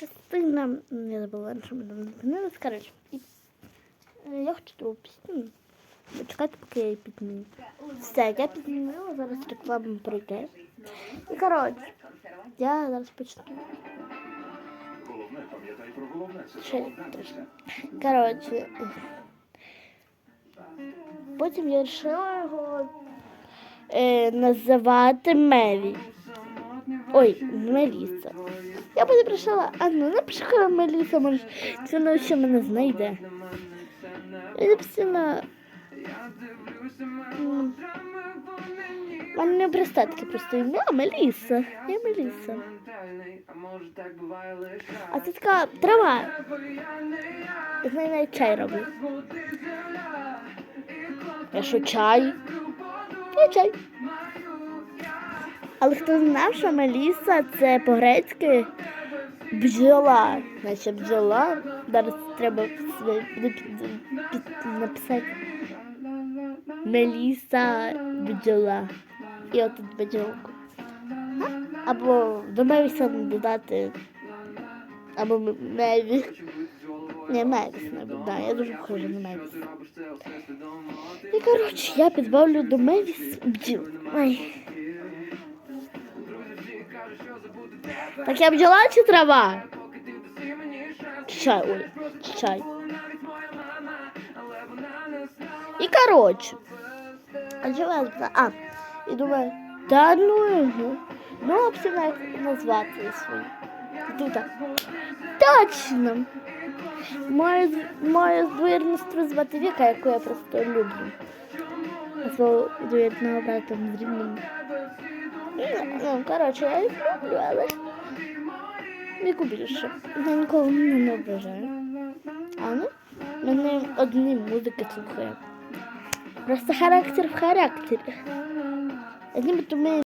частина. Я забула, що ми там зупинились. Коротше, е, я хочу другу пісню. Почекайте, поки я її підніму. Все, я піднімала, зараз реклама пройде. І коротше, я зараз почну. Ще трошки. Коротше. Потім я вирішила його е, називати Меві. Ой, Меліса. Я потім прийшла, а ну напиши Меліса, може, це вона ще мене знайде. Я написала. У мене не пристатки просто ім'я Меліса. Я Меліса. А це така трава. З неї навіть чай роблю. Я що чай? Я чай. Але хто знав, що Меліса це по-грецьки бджола. Значить бджола. Зараз треба написати. Меліса бджола. І отут бджолку. Або до Мевіса додати. Або М- Меві. Не, Мевіс, мабуть, да, я дуже похожа на Мевіс. І коротше, я підбавлю до Мевіс бджіл. Ой. Так я бджола чи трава? Чи Чай, ой, чи чай. І коротше. А чого я сказала? А, і думаю, та ну його. Ну, обсяг як назвати свої. Тут так. Точно. Моє, з- моє двоєрництво звати Віка, яку я просто люблю. Свого двоєрного брата з рівним. Ну, ну, коротше, я їх люблю, але Віку більше. Я нікого не, не ображаю. А ну, мене одні музики слухає. Просто характер в характері. Нібито ми